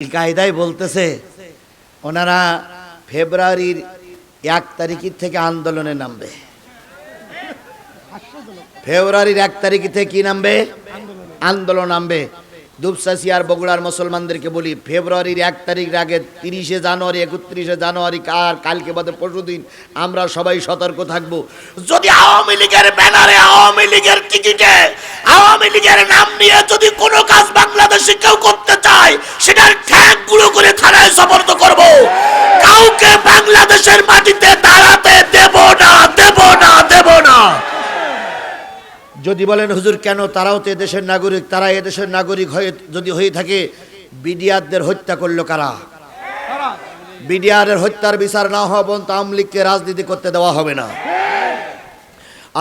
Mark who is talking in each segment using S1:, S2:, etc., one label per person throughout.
S1: কায়দায় বলতেছে, ওনারা ফেব্রুয়ারির এক তারিখের থেকে আন্দোলনে নামবে। ফেব্রুয়ারির এক তারিখ থেকে কি নামবে? আন্দোলন নামবে। দুপসাসি আর বগুড়ার মুসলমানদেরকে বলি, ফেব্রুয়ারির এক তারিখ আগে তিরিশে জানুয়ারি, একত্রিশে জানুয়ারি আর কালকে বাদে পরশু দিন আমরা সবাই সতর্ক থাকব। যদি আওয়ামী লীগের ব্যানারে আওয়ামী লীগের টিকিটে আওয়ামী লীগের নাম নিয়ে যদি কোনো কাজ বাংলাদেশে কেউ করতে চায়, সেটার ঠ্যাং গুঁড়ো করে থানায় সমর্থ করব। কাউকে বাংলাদেশের মাটিতে দাঁড়াতে দেব না দেব না যদি বলেন, হুজুর, কেন তারাও তো এদেশের নাগরিক? তারা এদেশের নাগরিক হয়ে, যদি হয়ে থাকে, বিডিআরদের হত্যা করল কারা? বিডিআরের হত্যার বিচার না হওয়া পর্যন্ত আওয়ামী লীগকে রাজনীতি করতে দেওয়া হবে না।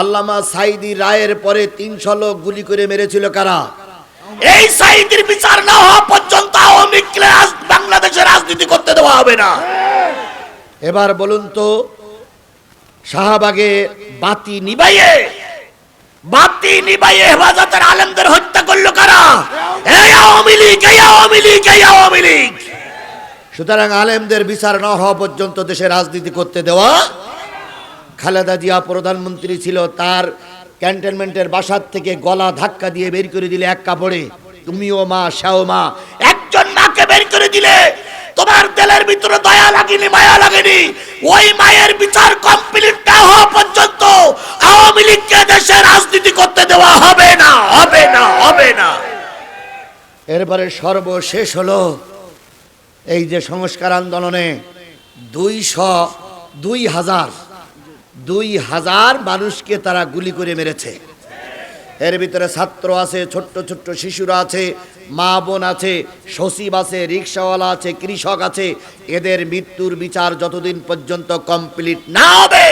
S1: আল্লামা সাইদি রায়ের পরে তিনশো লোক গুলি করে মেরেছিল কারা? এই সাইদির বিচার না হওয়া পর্যন্ত বাংলাদেশে রাজনীতি করতে দেওয়া হবে না। এবার বলুন তো, শাহবাগে বাতি নিবাইয়ে বাতি নিবাইয়ে হেফাজতের আলেমদের হত্যা করল কারা? এই আওয়ামী লীগ এই আওয়ামী লীগ এই আওয়ামী লীগ। সুতরাং আলেমদের বিচার না হওয়া পর্যন্ত দেশে রাজনীতি করতে দেওয়া খালেদা জিয়া প্রধানমন্ত্রী ছিল, তার ক্যান্টনমেন্টের বাসার থেকে গলা ধাক্কা দিয়ে বের করে দিলে এক কাপড়ে। তুমিও মা শাও মা, একজন মাকে বের করে দিলে তোমার দিলের ভিতরে দয়া লাগেনি, মায়া লাগেনি। ওই মায়ের বিচার কমপ্লিট না হওয়া পর্যন্ত আওয়ামী লীগকে দেশে রাজনীতি করতে দেওয়া হবে না হবে না হবে না। এরপরে সর্বশেষ হলো এই যে সংস্কার আন্দোলনে দুইশ দুই হাজার দুই হাজার মানুষকে তারা গুলি করে মেরেছে। এর ভিতরে ছাত্র আছে, ছোট্ট ছোট্ট শিশুরা আছে মা বোন আছে সচিব আছে রিক্সাওয়ালা আছে কৃষক আছে এদের মৃত্যুর বিচার যতদিন পর্যন্ত কমপ্লিট না হবে।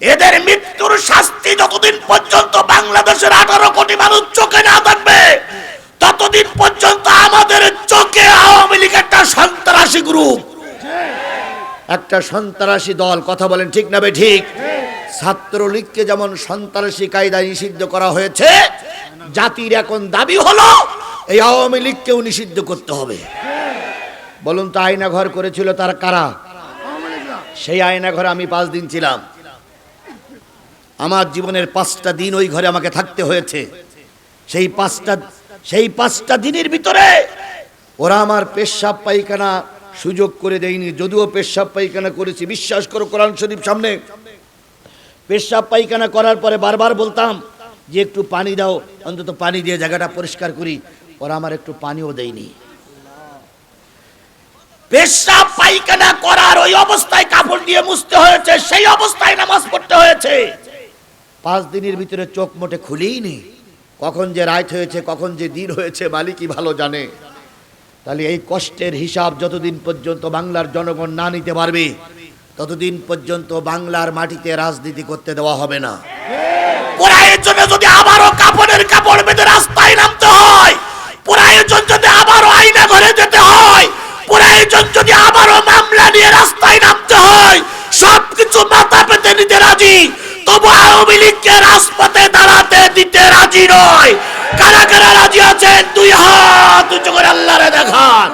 S1: এদের মৃত্যুর শাস্তি যতদিন পর্যন্ত বাংলাদেশের আঠারো কোটি মানুষ চোখে না থাকবে ততদিন পর্যন্ত আমাদের চোখে আওয়ামী লীগ একটা সন্ত্রাসী গ্রুপ একটা সন্ত্রাসী দল কথা বলেন ঠিক না বে ঠিক? ছাত্রলীগকে যেমন সন্ত্রাসী কায়দায় নিষিদ্ধ করা হয়েছে, জাতির এখন দাবি হলো এই আওয়ামী লীগকেও নিষিদ্ধ করতে হবে। বলুন তো আয়না ঘর করেছিল তার কারা? সেই আয়না ঘরে আমি পাঁচ দিন ছিলাম। আমার জীবনের পাঁচটা দিন ওই ঘরে আমাকে থাকতে হয়েছে। সেই পাঁচটা সেই পাঁচটা দিনের ভিতরে ওরা আমার পেশাব পায়খানা সুযোগ করে দেয়নি। যদিও পেশাব পায়খানা করেছি, বিশ্বাস করো কোরআন শরীফ সামনে। পেশাব পায়খানা করার পরে বারবার বলতাম যে একটু পানি দাও, অন্তত পানি দিয়ে জায়গাটা পরিষ্কার করি। ওরা আমার একটু পানিও দেয়নি। পেশাব পায়খানা করার ওই অবস্থায় কাপড় দিয়ে মুছতে হয়েছে, সেই অবস্থায় নামাজ পড়তে হয়েছে। পাঁচ দিনের ভিতরে চোখ মোটে খুলেই নি কখন যে রাত হয়েছে, কখন যে দিন হয়েছে, মালিকই ভালো জানে। তাহলে এই কষ্টের হিসাব যতদিন পর্যন্ত বাংলার জনগণ না নিতে পারবে ততদিন পর্যন্ত বাংলার মাটিতে রাজনীতি করতে দেওয়া হবে না। পোড়াইয়ের জন্য যদি আবারও কাপড়ের কাপড় বেঁধে রাস্তায় নামতে হয় পোড়াইয়ের জন্য যদি আবারও আইনা ঘরে যেতে হয় পোড়াইয়ের জন্য যদি আবারও মামলা নিয়ে রাস্তায় নামতে হয় সবকিছু মাথা পেতে নিতে রাজি তবু আওয়ামী লীগকে রাজপথে দাঁড়াতে দিতে রাজি নয়। কারা কারা রাজি আছেন? দুই হাত উঁচু করে আল্লাহরে দেখান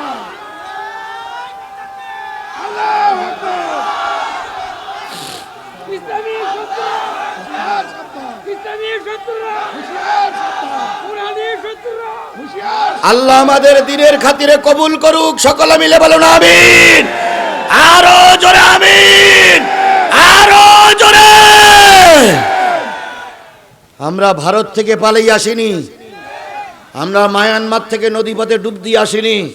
S2: ইসলামী শত্রুরা ইসলামী শত্রুরা পুরানি শত্রুরা
S1: আল্লাহ আমাদের দিনের খাতিরে কবুল করুক, সকলে মিলে বলুন আমিন। আরও জোরে আমিন। আরও জোরে। আমরা ভারত থেকে পালিয়ে আসিনি। আমরা মায়ানমার থেকে নদীপথে ডুব দিয়ে আসিনি।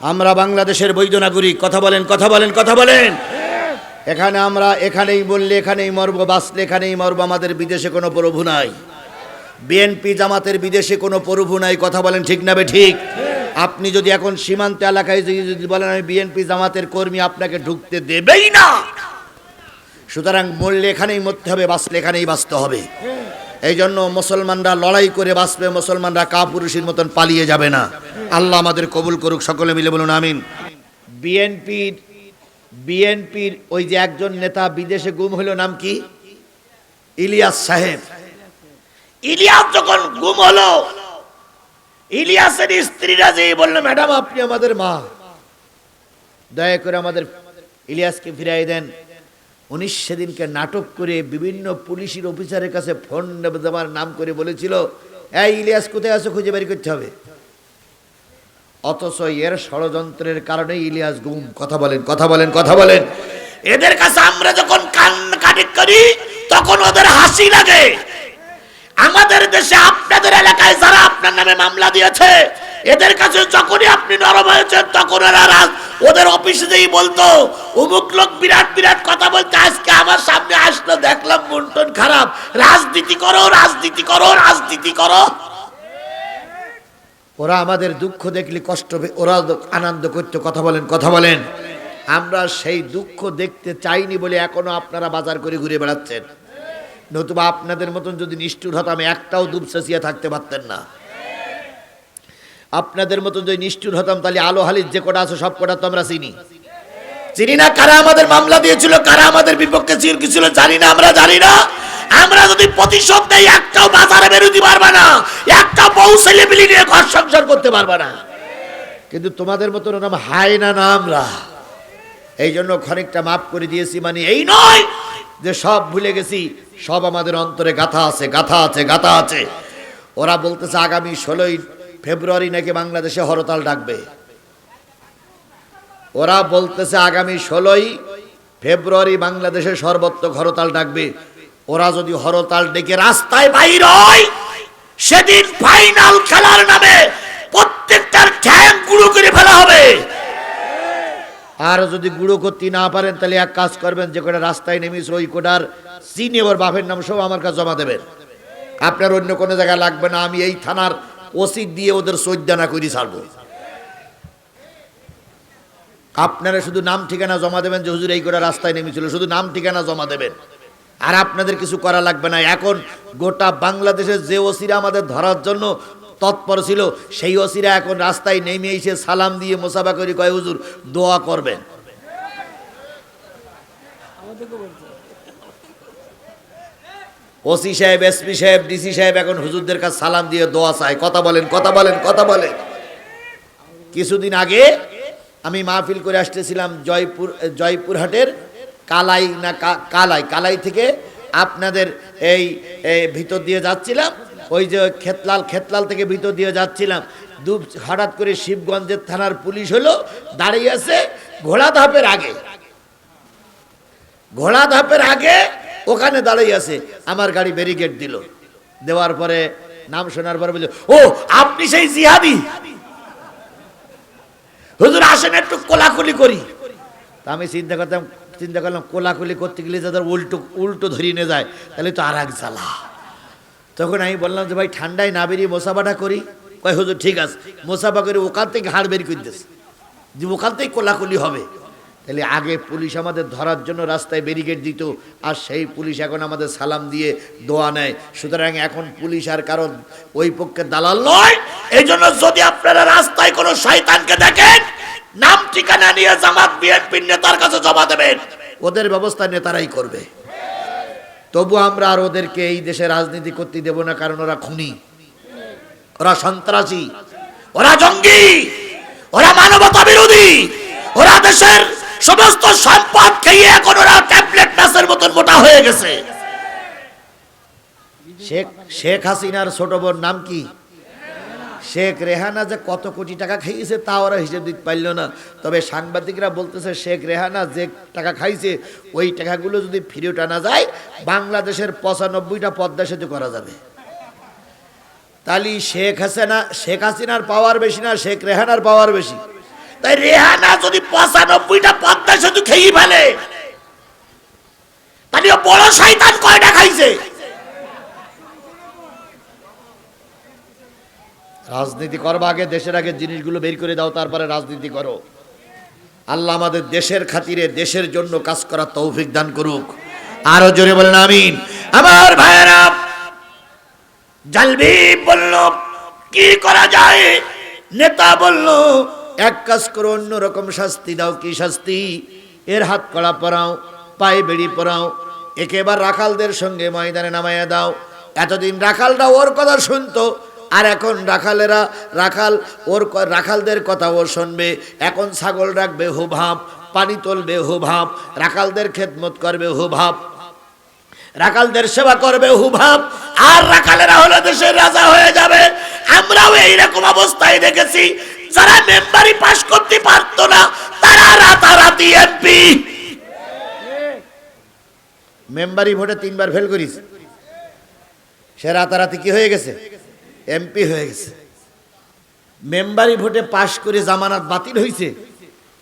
S1: আমরা বাংলাদেশের বৈধ নাগরিক। কথা বলেন কথা বলেন কথা বলেন। এখানে আমরা এখানেই বললে এখানেই মরবো, বাঁচলে এখানেই মরবো, আমাদের বিদেশে কোনো প্রভু নাই। বিএনপি জামাতের বিদেশে কোনো প্রভু নাই, কথা বলেন ঠিক না ঠিক? আপনি যদি এখন সীমান্ত এলাকায় যদি বলেন আমি বিএনপি জামাতের কর্মী, আপনাকে ঢুকতে দেবেই না। সুতরাং মরলে এখানেই মরতে হবে, বাঁচলে এখানেই বাঁচতে হবে। এই জন্য মুসলমানরা লড়াই করে বাঁচবে, মুসলমানরা কাপুরুষের মতন পালিয়ে যাবে না। আল্লাহ আমাদের কবুল করুক, সকলে মিলে বলুন, আমিন। বিএনপির বিএনপির ওই যে একজন নেতা বিদেশে গুম হলো, নাম কি? ইলিয়াস সাহেব। ইলিয়াস যখন গুম হলো, ইলিয়াসের স্ত্রীরা যে বলল, ম্যাডাম, আপনি আমাদের মা। দয়া করে আমাদের ইলিয়াসকে ফিরাই দেন। উনি সেদিনকে নাটক করে বিভিন্ন পুলিশের অফিসারের কাছে ফোন দেওয়ার নাম করে বলেছিল, এই ইলিয়াস, কোথায় আছো? খুঁজে বের করতে হবে। অথচ এর ষড়যন্ত্রের কারণে ইলিয়াস গুম কথা বলেন কথা বলেন কথা বলেন। এদের কাছে আমরা যখন কান কানেক্ট করি, তখন ওদের হাসি লাগে। আমাদের দেশে আপনাদের এলাকায় যারা আপনার নামে মামলা দিয়েছে, এদের কাছে যখনই আপনি নরম হয়েছেন, তখন রাজ- ওদের অফিসে যেই বলতো, অমুক লোক বিরাট বিরাট কথা বলতে আজকে আমার সামনে আসলো, দেখলাম মন্টন খারাপ। রাজনীতি করো রাজনীতি করো রাজনীতি করো। ওরা আমাদের দুঃখ দেখলে কষ্ট ওরা আনন্দ করতে কথা বলেন কথা বলেন। আমরা সেই দুঃখ দেখতে চাইনি বলে এখনও আপনারা বাজার করে ঘুরে বেড়াচ্ছেন। নতুবা আপনাদের মতন যদি নিষ্ঠুর হতাম একটাও দুধ চেঁচিয়ে থাকতে পারতেন না। আপনাদের মতন যদি নিষ্ঠুর হতাম, তাহলে আলো হালির যে কটা আছে, সব কটা তো আমরা চিনি। চিনি না কারা আমাদের মামলা দিয়েছিল, কারা আমাদের বিপক্ষে ছিল জানি না, আমরা জানি না। আমরা যদি প্রতিশোধ দেই একটাও বাজারে বেরোতে পারবে না, একটা বউ ছেলে মিলি নিয়ে ঘর সংসার করতে পারবে না। কিন্তু তোমাদের মতন নাম হাই না না আমরা। এই জন্য খানিকটা মাফ করে দিয়েছি মানে এই নয় যে সব ভুলে গেছি, সব আমাদের অন্তরে গাথা আছে গাথা আছে গাথা আছে। ওরা বলতেছে আগামী ষোলোই ফেব্রুয়ারি নাকি বাংলাদেশে হরতাল ডাকবে। ওরা বলতেছে আগামী ষোলোই ফেব্রুয়ারি বাংলাদেশে সর্বত্র হরতাল ডাকবে। ওরা যদি হরতাল ডেকে রাস্তায় বাইর হয়, সেদিন ফাইনাল খেলার নামে প্রত্যেকটার ঠ্যাং গুঁড়ো করে ফেলা হবে। আর যদি গুঁড়ো করতে না পারেন, তাহলে এক কাজ করবেন, যে কটা রাস্তায় নেমেছে ওই কোটার চিনি ওর বাপের নাম সব আমার কাছে জমা দেবেন। আপনার অন্য কোনো জায়গায় লাগবে না, আমি এই থানার ওসি দিয়ে ওদের সৈদ্যানা করি ছাড়বো। আপনারা শুধু নাম ঠিকানা জমা দেবেন, যে হুজুর এই করে রাস্তায় নেমেছিল, শুধু নাম ঠিকানা জমা দেবেন। আর আপনাদের কিছু করা লাগবে না। এখন গোটা বাংলাদেশের যে ওসিরা আমাদের ধরার জন্য তৎপর ছিল, সেই ওসিরা এখন রাস্তায় নেমে এসে সালাম দিয়ে মোসাফা করে, কয়, হুজুর, দোয়া করবেন। ওসি সাহেব, এসপি সাহেব, ডিসি সাহেব এখন হুজুরদের কাছে সালাম দিয়ে দোয়া চায়। কথা বলেন কথা বলেন কথা বলেন। কিছুদিন আগে আমি মাহফিল করে আসতেছিলাম জয়পুর জয়পুরহাটের কালাই না কালাই কালাই থেকে আপনাদের এই ভিতর দিয়ে যাচ্ছিলাম। ওই যে খেতলাল খেতলাল থেকে ভিতর দিয়ে যাচ্ছিলাম। দু হঠাৎ করে শিবগঞ্জের থানার পুলিশ হলো, দাঁড়িয়ে আছে ঘোড়া ধাপের আগে। ঘোড়া ধাপের আগে ওখানে দাঁড়িয়ে আছে, আমার গাড়ি ব্যারিকেড দিল। দেওয়ার পরে নাম শোনার পরে বলছে ও, আপনি সেই জিহাদি? হুজুর, আসেন একটু কোলাকুলি করি। তা আমি চিন্তা করতাম, চিন্তা করলাম, কোলাকুলি করতে গেলে যাদের উল্টো উল্টো ধরিয়ে নিয়ে যায়, তাহলে তো আর এক জ্বালা। তখন আমি বললাম যে, ভাই, ঠান্ডায় না বেরিয়ে মোসাফাটা করি? কয়, হুজুর, ঠিক আছে। মোসাফা করে ওখান থেকে হাড় বের করে যে, ওখান থেকে কোলাকুলি হবে। তাহলে আগে পুলিশ আমাদের ধরার জন্য রাস্তায় ব্যারিকেড দিত, আর সেই পুলিশ এখন আমাদের সালাম দিয়ে দোয়া নেয়। সুতরাং এখন পুলিশ আর কারণ ওই পক্ষে দালাল নয়। এই জন্য যদি আপনারা রাস্তায় কোনো শয়তানকে দেখেন, নাম ঠিকানা নিয়ে জামাত, বিএনপির নেতার কাছে জমা দেবেন। ওদের ব্যবস্থা নেতারাই করবে। তবু আমরা আর ওদেরকে এই দেশে রাজনীতি করতে দেব না, কারণ ওরা খুনি। ওরা সন্ত্রাসী। ওরা জঙ্গি। ওরা মানবতা বিরোধী। ওরা দেশের সমস্ত সম্পদ খেয়ে এখন ওরা ট্যাবলেট নাসের মতন মোটা হয়ে গেছে। শেখ শেখ হাসিনার ছোট বোন নাম কি? শেখ রেহানা যে কত কোটি টাকা খাইয়েছে তা ওরা হিসেব দিতে পারল না। তবে সাংবাদিকরা বলতেছে, শেখ রেহানা যে টাকা খাইছে, ওই টাকাগুলো যদি ফিরে আনা যায়, বাংলাদেশের পঁচানব্বইটা পদ্মা সেতু করা যাবে। তাহলে শেখ হাসিনা, শেখ হাসিনার পাওয়ার বেশি না, শেখ রেহানার পাওয়ার বেশি। তাই রেহানা যদি পঁচানব্বইটা পদ্মা সেতু খেয়ে ফেলে, তাহলে বড় শয়তান কয়টা খাইছে? রাজনীতি করবা আগে, দেশের আগে জিনিসগুলো বের করে দাও, তারপরে রাজনীতি করো। আল্লাহ আমাদের দেশের খাতিরে, দেশের জন্য কাজ করার তৌফিক দান করুক। আরও জোরে বলেন, আমিন। আমার ভাইয়েরা জালবি বলল, কি করা যায়? নেতা বলল, এক কাজ করো অন্য রকম শাস্তি দাও। কি শাস্তি? এর হাত কড়া পরাও, পায়ে বেড়ি পরাও, একেবার রাখালদের সঙ্গে ময়দানে নামাইয়া দাও। এতদিন রাখালরা ওর কথা শুনতো আর এখন রাখালেরা, রাখাল, ওর রাখালদের কথা ও শুনবে। এখন ছাগল রাখবে হুভাব পানি তুলবে হুভাব রাখালদের খেদমত করবে হুভাব রাখালদের সেবা করবে হুভাব আর রাখালেরা হলো দেশের রাজা হয়ে যাবে। আমরাও এইরকম অবস্থায় দেখেছি, যারা মেম্বারি পাশ করতে পারতো না, তারা রাতারাতি এমপি মেম্বারি ভোটে তিনবার ফেল করিস সে রাতারাতি কি হয়ে গেছে? এমপি হয়ে গেছে। মেম্বারি ভোটে পাশ করে জামানাত বাতিল হয়েছে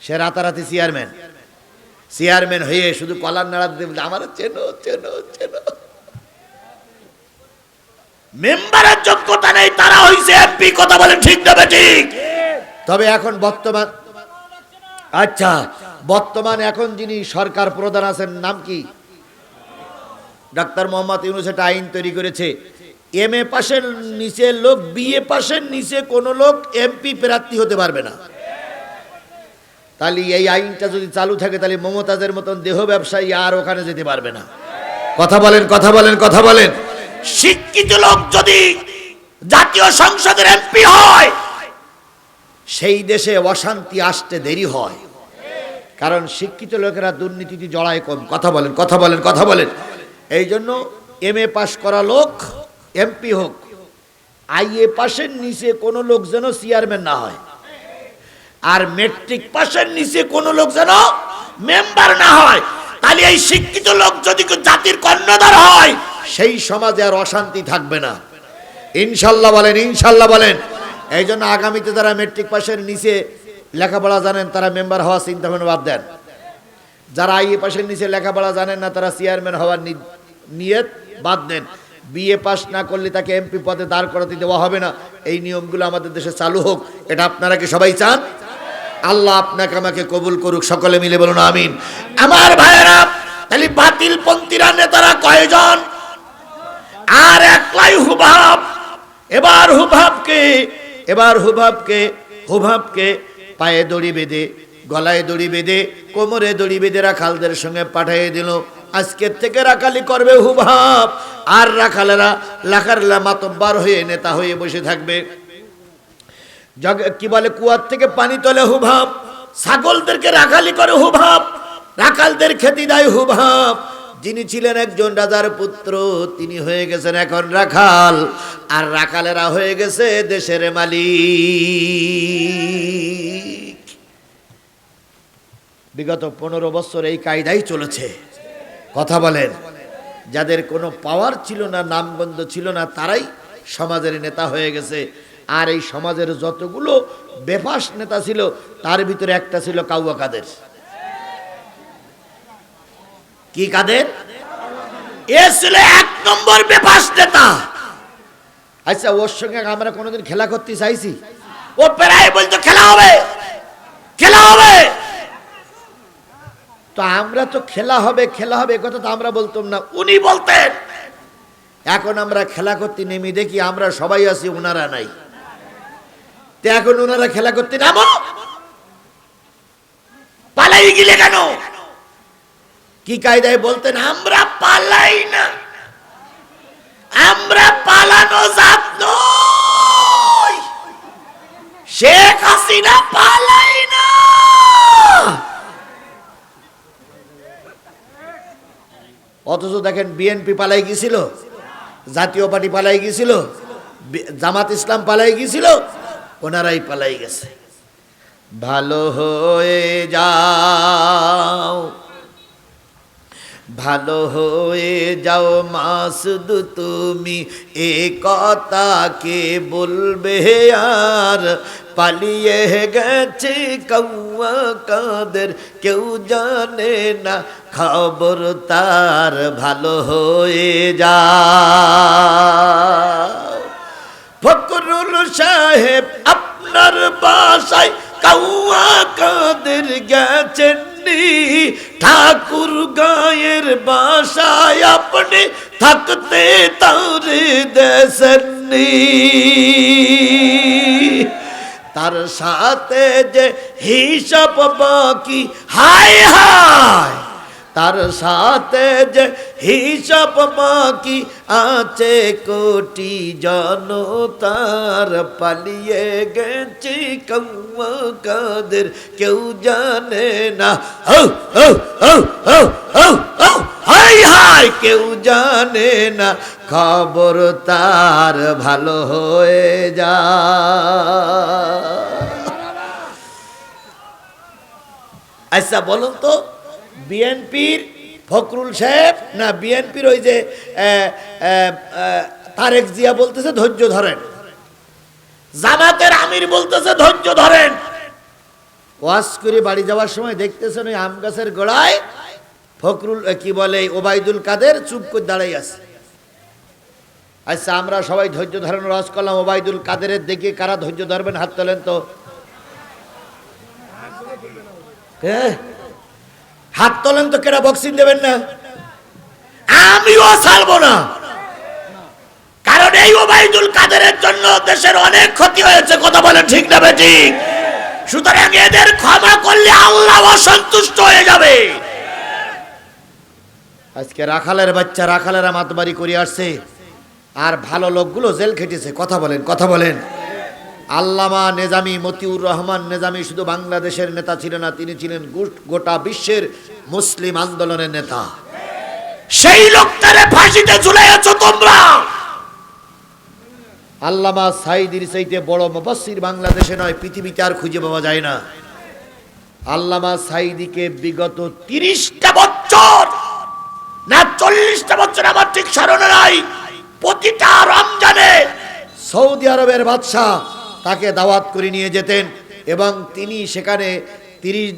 S1: সে রাতারাতি চেয়ারম্যান চেয়ারম্যান হয়ে শুধু কলার নাড়া দিতে বলছে, আমার চেনো চেনো চেনো। মেম্বারের যোগ্যতা নেই তারা হইছে এমপি কথা বলে ঠিক দেবে ঠিক। তবে এখন বর্তমান আচ্ছা বর্তমান এখন যিনি সরকার প্রধান আছেন নাম কি? ডাক্তার মোহাম্মদ ইউনুস একটা আইন তৈরি করেছে। এম এ পাশের নিচে লোক বিএ পাশের নিচে কোনো লোক এমপি প্রার্থী হতে পারবে না। তাহলে এই আইনটা যদি চালু থাকে, তাহলে মমতাজের মতন দেহ ব্যবসায়ী আর ওখানে যেতে পারবে না। কথা বলেন কথা বলেন কথা বলেন। শিক্ষিত লোক যদি জাতীয় সংসদের এমপি হয়, সেই দেশে অশান্তি আসতে দেরি হয়। কারণ শিক্ষিত লোকেরা দুর্নীতিতে জড়ায় কম। কথা বলেন কথা বলেন কথা বলেন। এই জন্য এম এ পাশ করা লোক এমপি হোক আই এ পাশের নিচে কোনো লোক যেন চেয়ারম্যান না হয়। আর মেট্রিক পাশের নিচে কোনো লোক যেন মেম্বার না হয়। তাহলে এই শিক্ষিত লোক যদি জাতির কর্ণধার হয়, সেই সমাজে আর অশান্তি থাকবে না। ইনশাল্লাহ বলেন ইনশাল্লাহ বলেন। এই জন্য আগামীতে যারা মেট্রিক পাশের নিচে লেখাপড়া জানেন, তারা মেম্বার হওয়ার চিন্তা ভাবনা বাদ দেন। যারা আইএ পাশের নিচে লেখাপড়া জানেন না, তারা চেয়ারম্যান হওয়ার নি- নিয়ত বাদ দেন। বিএ পাস না করলে তাকে এমপি পদে দাঁড় করাতে দেওয়া হবে না। এই নিয়মগুলো আমাদের দেশে চালু হোক। এটা আপনারা কি সবাই চান? আল্লাহ আপনাকে আমাকে কবুল করুক। সকলে মিলে বলুন আমিন। আমার ভাইয়েরা, তাহলে বাতিল পন্থীরা নেতারা কয়জন? আর একলাই হুভাব এবার হুভাবকে এবার হুভাবকে হুভাবকে পায়ে দড়ি বেঁধে, গলায় দড়ি বেঁধে, কোমরে দড়ি বেঁধে রাখালদের সঙ্গে পাঠিয়ে দিল। আজকের থেকে রাখালি করবে হুভাব আর রাখালেরা লাখারলা মাতব্বার হয়ে নেতা হয়ে বসে থাকবে। কি বলে, কুয়ার থেকে পানি তোলে হুভাব ছাগলদেরকে রাখালি করে হুভাব রাখালদের খেতি দেয় হুভাব যিনি ছিলেন একজন রাজার পুত্র, তিনি হয়ে গেছেন এখন রাখাল। আর রাখালেরা হয়ে গেছে দেশের মালিক। বিগত পনেরো বছর এই কায়দাই চলেছে। কথা বলেন। যাদের কোনো পাওয়ার ছিল না, নামগন্ধ ছিল না, তারাই সমাজের নেতা হয়ে গেছে। আর এই সমাজের যতগুলো বেফাস নেতা ছিল, তার ভিতরে একটা ছিল কাউয়া কাদের। কি কাদের? এ ছিল এক নম্বর বেফাস নেতা। আচ্ছা ওর সঙ্গে আমরা কোনোদিন খেলা করতে চাইছি? ও প্রায় বলতো খেলা হবে খেলা হবে। তো আমরা তো খেলা হবে খেলা হবে কথা তো আমরা বলতাম না। উনি বলতেন, এখন আমরা খেলা করতে নেমে, দেখি আমরা সবাই আছি ওনারা নাই। তো এখন ওনারা খেলা করতে নামো পালাই গেলে কেন? কি কায়দায় বলতেন, আমরা পালাই না। আমরা পালানো নই। শেখ হাসিনা পালাই না। অথচ দেখেন বিএনপি পালাই গিয়েছিল, জাতীয় পার্টি পালাই গিয়েছিল জামাত ইসলাম পালাই গিয়েছিল, ওনারাই পালাই গেছে। ভালো হয়ে যাও। ভালো হয়ে যাও মাসুদ তুমি, এ কথা কে বলবে আর। পালিয়ে গেছে কৌয়া কাদের, কেউ জানে না খবর তার। ভালো হয়ে যা ফকরুল সাহেব আপনার বাসায় কৌয়া কাদের গেছেন? নি ঠাকুর গায়ের বাসায় আপনি থাকতে তারে দেশনি তার সাথে যে হিসাব বাকি, হায় হায়। তার সাথে যে হিসাব বাকি আছে কোটি জনতার পালিয়ে গেছে কৌয়া কাদের, কেউ জানে না। হাই হাই, কেউ জানে না। খবর তার ভালো হয়ে যা। আচ্ছা বলুন তো, বিএনপির ফখরুল সাহেব না বিএনপির ওই যে তারেক জিয়া বলতেছে ধৈর্য ধরেন। জামাতের আমির বলতেছে ধৈর্য ধরেন। ওয়াজ করে বাড়ি যাওয়ার সময় দেখতেছেন ওই আম গাছের গোড়ায় ফখরুল কি বলে, ওবায়দুল কাদের চুপ করে দাঁড়াই আছে। আচ্ছা আমরা সবাই ধৈর্য ধরানোর রস করলাম, ওবায়দুল কাদেরের দেখে কারা ধৈর্য ধরবেন, হাত তোলেন তো। হ্যাঁ হাত তোলেন তো কেনা বক্সিং দেবেন না? আমিও ছাড়বো না। কারণ এই ওবায়দুল কাদেরের জন্য দেশের অনেক ক্ষতি হয়েছে, কথা বলেন ঠিক না ঠিক? সুতরাং এদের ক্ষমা করলে আল্লাহ অসন্তুষ্ট হয়ে যাবে। আজকে রাখালের বাচ্চা রাখালেরা মাতবাড়ি করে আসছে, আর ভালো লোকগুলো জেল খেটেছে, কথা বলেন কথা বলেন। আল্লামা নেজামি মতিউর রহমান নেজামি শুধু বাংলাদেশের নেতা ছিলেন না, তিনি ছিলেন গোটা বিশ্বের মুসলিম আন্দোলনের নেতা। সেই লোকটারে ফাঁসিতে ঝুলাইয়াছ তোমরা! আল্লামা সাইদির চাইতে বড় মুফাসসির বাংলাদেশে নয়, পৃথিবীতে আর খুঁজে পাওয়া যায় না। আল্লামা সাইদিকে বিগত তিরিশটা বছর না, চল্লিশটা বছর আমার ঠিক স্মরণে নাই, প্রতিটা রমজানে সৌদি আরবের বাদশাহ তাকে দাওয়াত করে নিয়ে যেতেন এবং তিনি সেখানে তিরিশ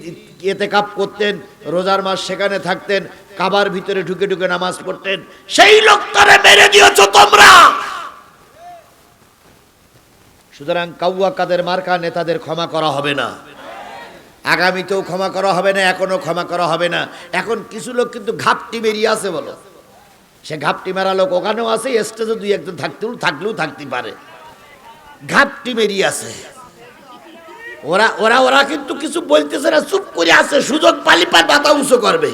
S1: এতে কাপ করতেন, রোজার মাস সেখানে থাকতেন, কাবার ভিতরে ঢুকে ঢুকে নামাজ পড়তেন। সেই লোকটারে মেরে দিয়েছ তোমরা! সুতরাং কাউয়া কাদের মার্কা নেতাদের ক্ষমা করা হবে না। আগামীতেও ক্ষমা করা হবে না, এখনও ক্ষমা করা হবে না। এখন কিছু লোক কিন্তু ঘাপটি বেরিয়ে আছে বলো। সে ঘাপটি মারা লোক ওখানেও আছে স্টেজে দুই একজন থাকতেও থাকলেও থাকতে পারে। ঘাপটি বেরিয়ে আছে। ওরা ওরা ওরা কিন্তু কিছু বলতেছে না, চুপ করে আছে, সুযোগ পালি পার উঁচু করবে।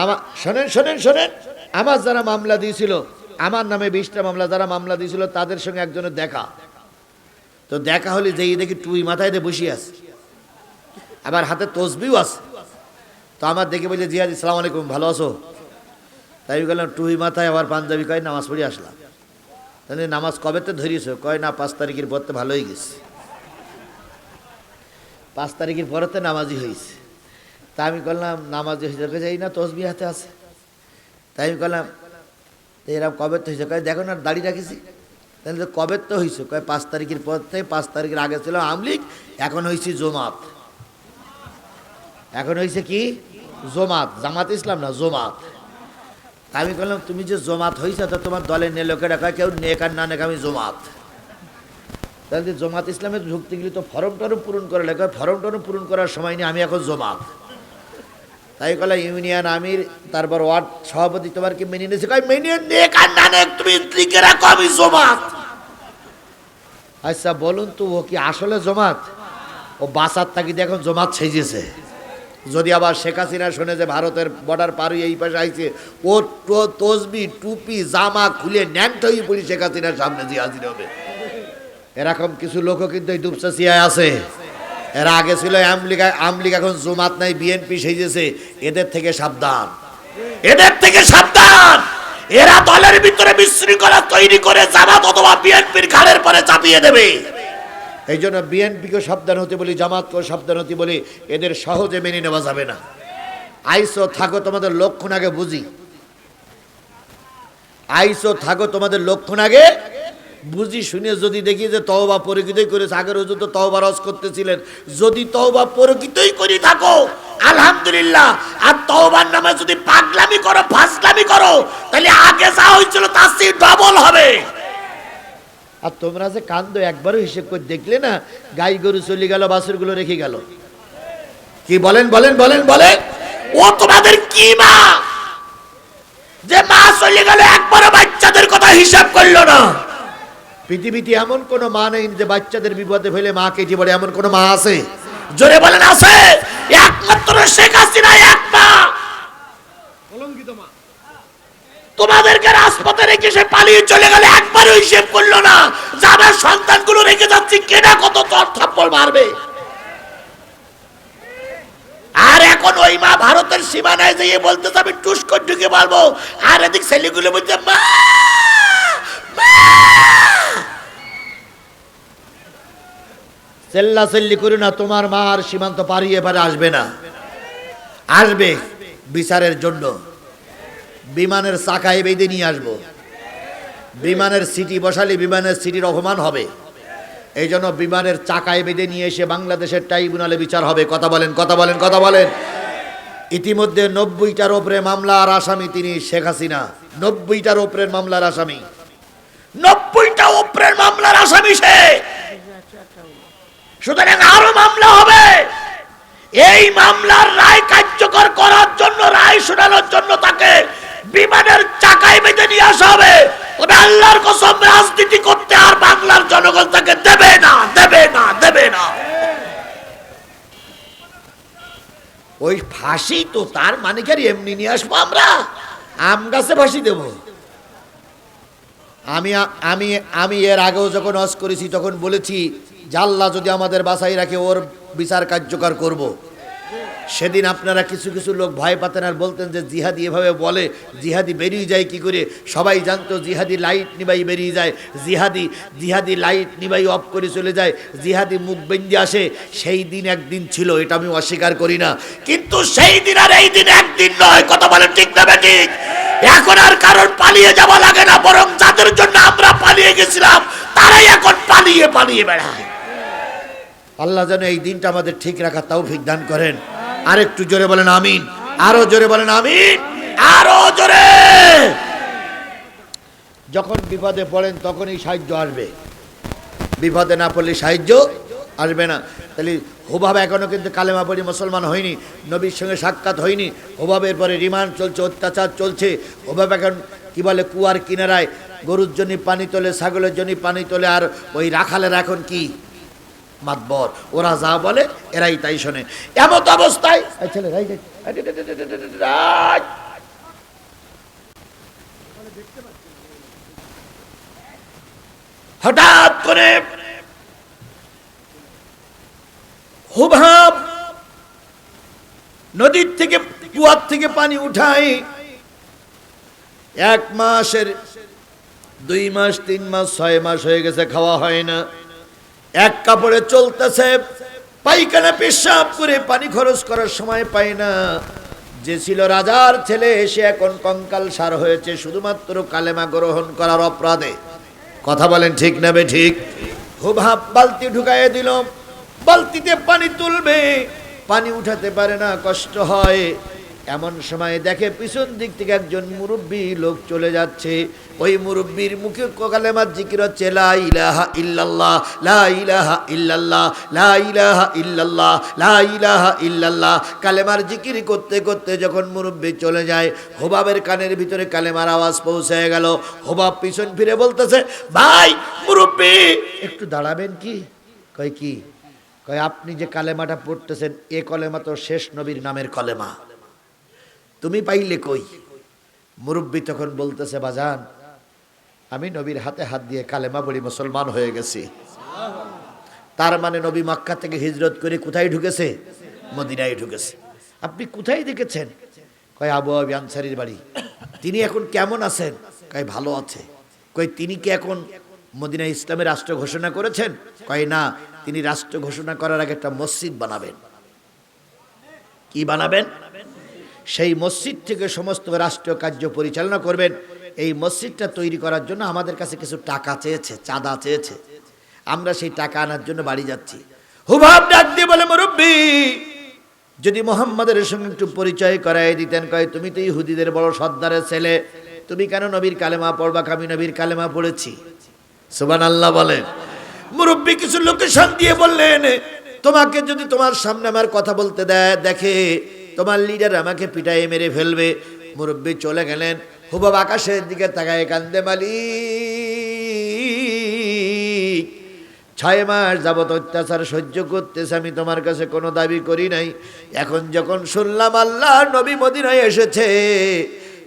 S1: আমার শোনেন শোনেন শোনেন, আমার যারা মামলা দিয়েছিল, আমার নামে বিশটা মামলা যারা মামলা দিয়েছিল, তাদের সঙ্গে একজনের দেখা। তো দেখা হলে যেই দেখি টুই মাথায় দিয়ে বসে আছে আবার হাতে তসবিও আছে। তো আমার দেখে বলছে, জিয়াদ ইসলাম আলাইকুম, ভালো আছো? তাই বললাম টুই মাথায় আবার পাঞ্জাবি কয়, নামাজ পড়ে আসলাম। তাহলে নামাজ কবে তো ধরিয়েছো? কয়, না, পাঁচ তারিখের পর তো ভালোই গেছে। পাঁচ তারিখের পরে তো নামাজি হয়েছে। তা আমি করলাম নামাজি হয়েছে যাই না তসবি হাতে আছে। তাই আমি করলাম এরকম কবে তো হয়েছে? কয়, দেখো না, দাড়ি রাখিছি। তাহলে তো কবে তো হয়েছে? কয়, পাঁচ তারিখের পর থেকে, পাঁচ তারিখের আগে ছিল আমলিক এখন হয়েছে জমাত। এখন হয়েছে কি? জমাত। জামাত ইসলাম না, জমাত। তা আমি বললাম, তুমি যে জমাত হয়েছে তো তোমার দলের নে লোকেরা কয়, কেউ নেক আর না নেক, আমি জমাত। তাহলে জমাত ইসলামে ঢুকতে গেলে তো ফর্ম টরম পূরণ করে লেখা ফর্ম টরম পূরণ করার সময় নেই, আমি এখন জমাত। তাই কলা ইউনিয়ন আমির, তারপর ওয়ার্ড সভাপতি তোমার কি মেনে নিয়েছে? কয়, মেনে নেক আর না নেক, তুমি লিখে রাখো, আমি জমাত। আচ্ছা বলুন তো, ও কি আসলে জমাত? ও বাসার থাকি এখন জমাত সেজেছে। যদি আবার শেখ হাসিনা শুনে যে ভারতের বর্ডার পার হয়ে এই পাশে আইছে ও তসবি, টুপি, জামা খুলে ন্যাংট হয়ে পড়ি শেখ হাসিনার সামনে দিয়ে হাজির হবে। এরকম কিছু লোকও কিন্তু এই সিয়ায় আছে। এরা আগে ছিল আমলিগ আমলিগ, এখন জুমাত নাই বিএনপি সেজেছে। এদের থেকে সাবধান। এদের থেকে সাবধান! এরা দলের ভিতরে বিশৃঙ্খলা তৈরি করে জামাত অথবা বিএনপির ঘাড়ের পরে চাপিয়ে দেবে। এই জন্য বিএনপিকে সাবধান হতে বলি, জামাতকেও সাবধান হতে বলি, এদের সহজে মেনে নেওয়া যাবে না। আইসো, থাকো, তোমাদের লক্ষণ আগে বুঝি। আইসো, থাকো, তোমাদের লক্ষণ আগে বুঝি, শুনে যদি দেখি যে তওবা পরিকৃতই করেছে, আগের হুজুর তো তওবা রস করতেছিলেন। যদি তওবা পরিকৃতই করি, থাকো, আলহামদুলিল্লাহ। আর তওবার নামে যদি পাগলামি করো ফাসলামি করো, তাহলে আগে যা হয়েছিল, তার চেয়ে ডবল হবে। আর তোমরা যে কান্দ একবারও হিসেব করে দেখলে না, গাই গরু চলে গেল, বাছুরগুলো রেখে গেল। কি বলেন বলেন বলেন বলেন? ও তোমাদের কি মা? যে মা চলে গেল, একবারও বাচ্চাদের কথা হিসাব করল না। পৃথিবীতে এমন কোন মা নেই যে বাচ্চাদের বিপদে ফেলে মা কেটে পড়ে এমন কোন মা আছে? জোরে বলেন, আছে? একমাত্র শেখ হাসিনা, এক মা। কলঙ্কিত মা। তোমাদেরকে রাজপথে রেখে সে পালিয়ে চলে গেলে একবারও হিসেব করল না। যে আমার সন্তানগুলো রেখে যাচ্ছি কেনা কত চর থাপ্পড় মারবে? আর এখন ওই মা ভারতের সীমানায় যেয়ে বলতেছে, আমি টুস ঢুকে পারব আর এদিক ছেলেগুলো বলছে, মা!" চেল্লা চেল্লি করি না, তোমার মা আর সীমান্ত পারিয়ে এবারে আসবে না। আসবে বিচারের জন্য। বিমানের চাকায় বেঁধে নিয়ে আসব। বিমানের সিটি বসালে বিমানের সিটির অপমান হবে। এই জন্য বিমানের চাকায় বেঁধে নিয়ে এসে বাংলাদেশের ট্রাইব্যুনালে বিচার হবে। কথা বলেন কথা বলেন কথা বলেন। ইতিমধ্যে নব্বইটার ওপরে মামলার আসামি তিনি শেখ হাসিনা। নব্বইটার ওপরের মামলার আসামি। নব্বইটা ওপরের মামলার আসামি সে। সুতরাং আরও মামলা হবে। এই মামলার রায় কার্যকর করার জন্য, রায় শোনানোর জন্য তাকে বিমানের চাকায় বেঁধে নিয়ে আসা হবে। তবে আল্লাহর কসম, রাজনীতি করতে আর বাংলার জনগণ তাকে দেবে না দেবে না দেবে না। ওই ফাঁসি তো তার মানে কি এমনি নিয়ে আসব আমরা। আম গাছে ফাঁসি দেব। আমি আমি আমি এর আগেও যখন অস করেছি, তখন বলেছি, জাল্লা যদি আমাদের বাসায় রাখে, ওর বিচার কার্যকর করব। সেদিন আপনারা কিছু কিছু লোক ভয় পাতেন আর বলতেন যে জিহাদি এভাবে বলে, জিহাদি বেরিয়ে যায় কি করে? সবাই জানতো জিহাদি লাইট নিবাই বেরিয়ে যায়, জিহাদি জিহাদি লাইট নিবাই অফ করে চলে যায়, জিহাদি মুখ বেঞ্জে আসে। সেই দিন একদিন ছিল, এটা আমি অস্বীকার করি না। কিন্তু সেই দিন আর এই দিন একদিন নয়, কথা বলে ঠিক না ঠিক? এখন আর কারণ পালিয়ে যাওয়া লাগে না, বরং যাদের জন্য আমরা পালিয়ে গেছিলাম, তারাই এখন পালিয়ে পালিয়ে বেড়ায়। আল্লাহ যেন এই দিনটা আমাদের ঠিক রাখার তৌফিক দান করেন। আর একটু জোরে বলেন আমিন। আরও জোরে বলেন আমিন। আরও জোরে। যখন বিপদে পড়েন তখনই সাহায্য আসবে। বিপদে না পড়লে সাহায্য আসবে না। তাহলে হোভাবে এখনও কিন্তু কালেমা পড়ি মুসলমান হয়নি, নবীর সঙ্গে সাক্ষাৎ হয়নি। হোভাবের পরে রিমান্ড চলছে, অত্যাচার চলছে। হোভাব এখন কি বলে, কুয়ার কিনারায় গরুর জন্য পানি তোলে, ছাগলের জন্য পানি তোলে, আর ওই রাখালের এখন কি? মাতবর। ওরা যা বলে, এরাই তাই শোনে। এমত অবস্থায় ছেলে হঠাৎ করে হুভাব নদীর থেকে কুয়ার থেকে পানি উঠাই এক মাসের, দুই মাস, তিন মাস, ছয় মাস হয়ে গেছে, খাওয়া হয় না। এক কাপড়ে চলতেছে পাইখানা পেশাব করে পানি খরচ করার সময় পায় না। যে ছিল রাজার ছেলে, সে এখন কঙ্কাল সার হয়েছে, শুধুমাত্র কালেমা গ্রহণ করার অপরাধে। কথা বলেন ঠিক না ঠিক? হুভাব বালতি ঢুকাইয়ে দিল, বালতিতে পানি তুলবে, পানি উঠাতে পারে না, কষ্ট হয়। এমন সময় দেখে পিছন দিক থেকে একজন মুরব্বী লোক চলে যাচ্ছে। ওই মুরব্বীর মুখে কালেমার জিকির হচ্ছে ইলাহা ইল্লাল্লাহ, লা ইলাহা ইল্লাল্লাহ, লা ইলাহা ইল্লাল্লাহ, লা ইলাহা ইল্লাল্লাহ। কালেমার জিকির করতে করতে যখন মুরব্বী চলে যায়, হোবাবের কানের ভিতরে কালেমার আওয়াজ পৌঁছে গেল। হোবাব পিছন ফিরে বলতেছে, ভাই, মুরব্বী, একটু দাঁড়াবেন কি? কয় কি? কয়, আপনি যে কালেমাটা পড়তেছেন, এ কলেমা তো শেষ নবীর নামের কলেমা। তুমি পাইলে কই? মুরব্বী তখন বলতেছে, বাজান, আমি নবীর হাতে হাত দিয়ে কালেমা পড়ি, মুসলমান হয়ে গেছি। তার মানে নবী মক্কা থেকে হিজরত করে কোথায় ঢুকেছে? মদিনায় ঢুকেছে। আপনি কোথায় দেখেছেন? কয়, আবু আবি আনসারির বাড়ি। তিনি এখন কেমন আছেন? কয়, ভালো আছে। কয়, তিনি কি এখন মদিনা ইসলামের রাষ্ট্র ঘোষণা করেছেন? কয়, না, তিনি রাষ্ট্র ঘোষণা করার আগে একটা মসজিদ বানাবেন। কি বানাবেন? সেই মসজিদ থেকে সমস্ত রাষ্ট্রীয় কার্য পরিচালনা করবেন। এই মসজিদটা তৈরি করার জন্য আমাদের কাছে কিছু টাকা চেয়েছে, চাঁদা চেয়েছে। আমরা সেই টাকা আনার জন্য বাড়ি যাচ্ছি। হুভাব ডাক দিয়ে বলে, মুরব্বী, যদি মোহাম্মদের সঙ্গে একটু পরিচয় করাই দিতেন, কয়, তুমি তো ইহুদিদের বড় সর্দারের ছেলে। তুমি কেন নবীর কালেমা পড়বা আমি নবীর কালেমা পড়েছি? সুবান আল্লাহ বলেন মুরব্বী কিছু লোকেশন দিয়ে বললেন, তোমাকে যদি তোমার সামনে আমার কথা বলতে দেয়, দেখে তোমার লিডার আমাকে পিটাই মেরে ফেলবে। মুরব্বী চলে গেলেন। হুবাব আকাশের দিকে তাকায় কান্দে মালিক, ছয় মাস যাবত অত্যাচার সহ্য করতেছে, আমি তোমার কাছে কোনো দাবি করি নাই। এখন যখন শুনলাম আল্লাহ নবী মদিনায় এসেছে,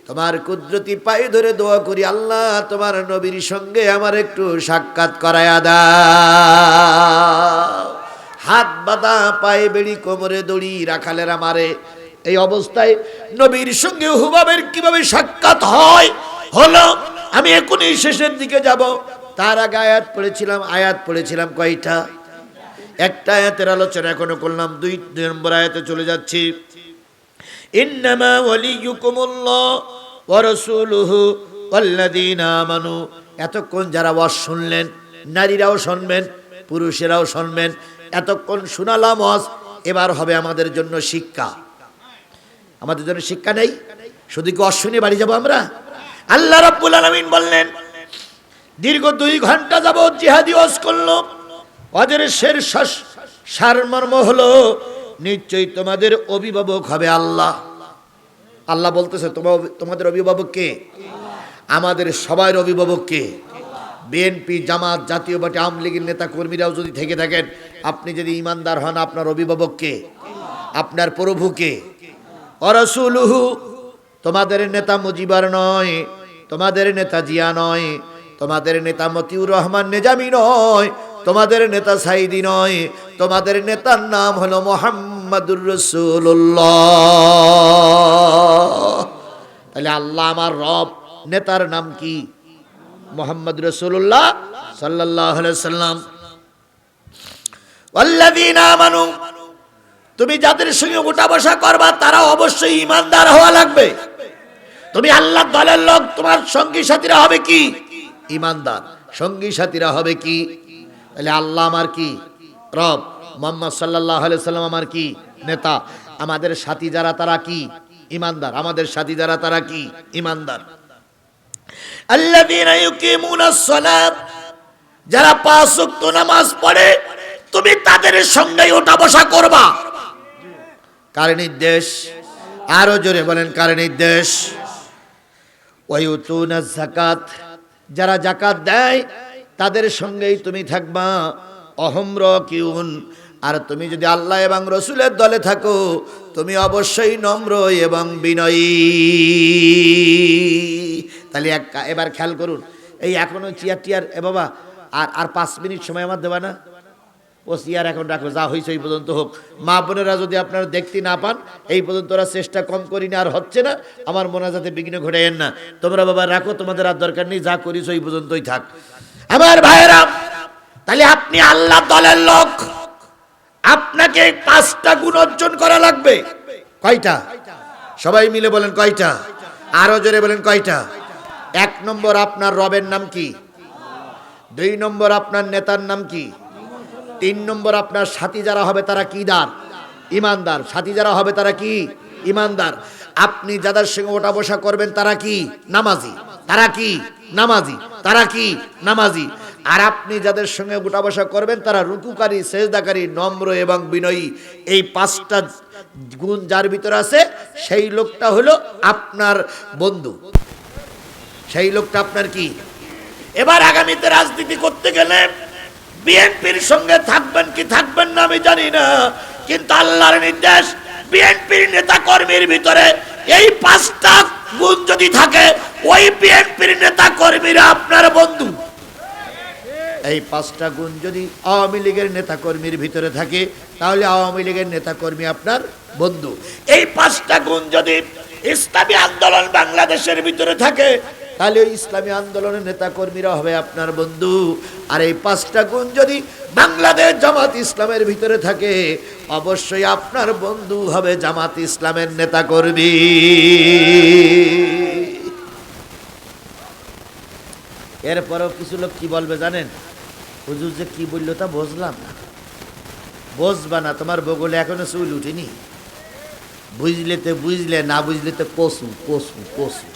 S1: তোমার কুদরতি পায়ে ধরে দোয়া করি, আল্লাহ তোমার নবীর সঙ্গে আমার একটু সাক্ষাৎ করায়া দাও। হাত বাঁধা পায়ে বেড়ি, কোমরে দড়ি রাখালেরা মারে এই অবস্থায় নবীর সঙ্গে হুবাবের কীভাবে সাক্ষাৎ হয়, হলো আমি এখনই শেষের দিকে যাব। তার আগে আয়াত পড়েছিলাম আয়াত পড়েছিলাম কয়টা? একটা আয়াতের আলোচনা এখনও করলাম, দুই নম্বর আয়াতে চলে যাচ্ছি। ইন্নামা ওয়ালিয়ুকুমুল্লাহ ওয়া রাসূলুহু ওয়াল্লাযীনা এতক্ষণ যারা ওয়াজ শুনলেন, নারীরাও শুনবেন, পুরুষেরাও শুনবেন, এতক্ষণ শোনালাম ওয়াজ, এবার হবে আমাদের জন্য শিক্ষা। আমাদের জন্য শিক্ষা নেই। শুধু কি শুনে বাড়ি যাব আমরা। আল্লাহ রাব্বুল আলামিন বললেন, দীর্ঘ দুই ঘণ্টা যাবৎ জিহাদি ওয়াজ করল। ওদের শের সারমর্ম হলো, নিশ্চয়ই তোমাদের অভিভাবক হবে আল্লাহ। আল্লাহ বলতেছে, তোমা- তোমাদের অভিভাবক কে? আমাদের সবার অভিভাবক কে? বিএনপি, জামাত, জাতীয় পার্টি, আওয়ামী লীগের নেতা কর্মীরাও যদি থেকে থাকেন, আপনি যদি ইমানদার হন, আপনার অভিভাবক কে? আপনার প্রভু কে? অরসুলুহু, তোমাদের নেতা মুজিবার নয়, তোমাদের নেতা জিয়া নয়, তোমাদের নেতা মতিউর রহমান নেজামি নয়, তোমাদের নেতা সাইদি নয়, তোমাদের নেতার নাম হলো মোহাম্মদুর রসুল্লাহ তাহলে আল্লাহ আমার রব, নেতার নাম কি? মোহাম্মদ রসুল্লাহ সাল্লাহ সাল্লাম তুমি যাদের সঙ্গে উঠা বসা করবা তারা অবশ্যই ইমানদার হওয়া লাগবে। তুমি আল্লাহ দলের লোক, তোমার সঙ্গী সাথীরা হবে কি? ইমানদার। সঙ্গী সাথীরা হবে কি? তাহলে আল্লাহ আমার কি? রব, মোহাম্মদ সাল্লাহ সাল্লাম আমার কি? নেতা। আমাদের সাথী যারা, তারা কি? ইমানদার। আমাদের সাথী যারা, তারা কি? ইমানদার। যারা পাঁচ নামাজ পড়ে, তুমি তাদের সঙ্গে ওঠা বসা করবা। কার নির্দেশ আরও জোরে বলেন কার নির্দেশ ওয়ুতুনা জাকাত যারা জাকাত দেয়, তাদের সঙ্গেই তুমি থাকবা। অহম্র কিউন আর তুমি যদি আল্লাহ এবং রসুলের দলে থাকো, তুমি অবশ্যই নম্র এবং বিনয়ী। তাহলে এক এবার খেয়াল করুন, এই এখনও চেয়ার টিয়ার এ বাবা, আর আর পাঁচ মিনিট সময় আমার দেবা না। ও চেয়ার এখন রাখো যা হয়েছে এই পর্যন্ত হোক। মা বোনেরা যদি আপনারা দেখতে না পান, এই পর্যন্ত ওরা চেষ্টা কম করি না, আর হচ্ছে না, আমার মনে যাতে বিঘ্ন ঘটাইয়েন না। তোমরা বাবা রাখো, তোমাদের আর দরকার নেই, যা করিস ওই পর্যন্তই থাক। আমার ভাইয়েরা, তাহলে আপনি আল্লাহ দলের লোক। আপনাকে পাঁচটা গুণ অর্জন করা লাগবে। কয়টা? সবাই মিলে বলেন কয়টা? আরও জোরে বলেন কয়টা? এক নম্বর আপনার রবের নাম কি? দুই নম্বর আপনার নেতার নাম কি? তিন নম্বর আপনার সাথী যারা হবে তারা কি দার? ইমানদার। সাথী যারা হবে তারা কি? ইমানদার। আপনি যাদের সঙ্গে ওঠা বসা করবেন তারা কি? নামাজি। তারা কি? নামাজি। তারা কি? নামাজি। আর আপনি যাদের সঙ্গে উঠা বসা করবেন তারা রুকুকারী, সেজদাকারী, নম্র এবং বিনয়ী। এই পাঁচটা গুণ যার ভিতরে আছে, সেই লোকটা হলো আপনার বন্ধু। সেই লোকটা আপনার কি? এবার আগামীতে রাজনীতি করতে গেলে বিএনপির সঙ্গে থাকবেন কি থাকবেন না আমি জানি না। কিন্তু আল্লাহর নির্দেশ বিএনপির নেতা কর্মীর ভিতরে এই পাঁচটা গুণ যদি থাকে ওই বিএনপির নেতা কর্মীরা আপনার বন্ধু। এই পাঁচটা গুণ যদি আওয়ামী লীগের নেতা কর্মীর ভিতরে থাকে তাহলে আওয়ামী লীগের নেতা কর্মী আপনার বন্ধু। এই পাঁচটা গুণ যদি ইসলামী আন্দোলন বাংলাদেশের ভিতরে থাকে তাহলে ওই ইসলামী আন্দোলনের নেতা কর্মীরা হবে আপনার বন্ধু। আর এই পাঁচটা গুণ যদি বাংলাদেশ জামাত ইসলামের ভিতরে থাকে, অবশ্যই আপনার বন্ধু হবে জামাত ইসলামের নেতা কর্মী এরপরেও কিছু লোক কি বলবে জানেন? হুজুর যে কি বলল তা বুঝলাম না। বুঝবা না, তোমার বগলে এখনও চুল উঠেনি। বুঝলে তো বুঝলে, না বুঝলে তো কসু কসু কসু।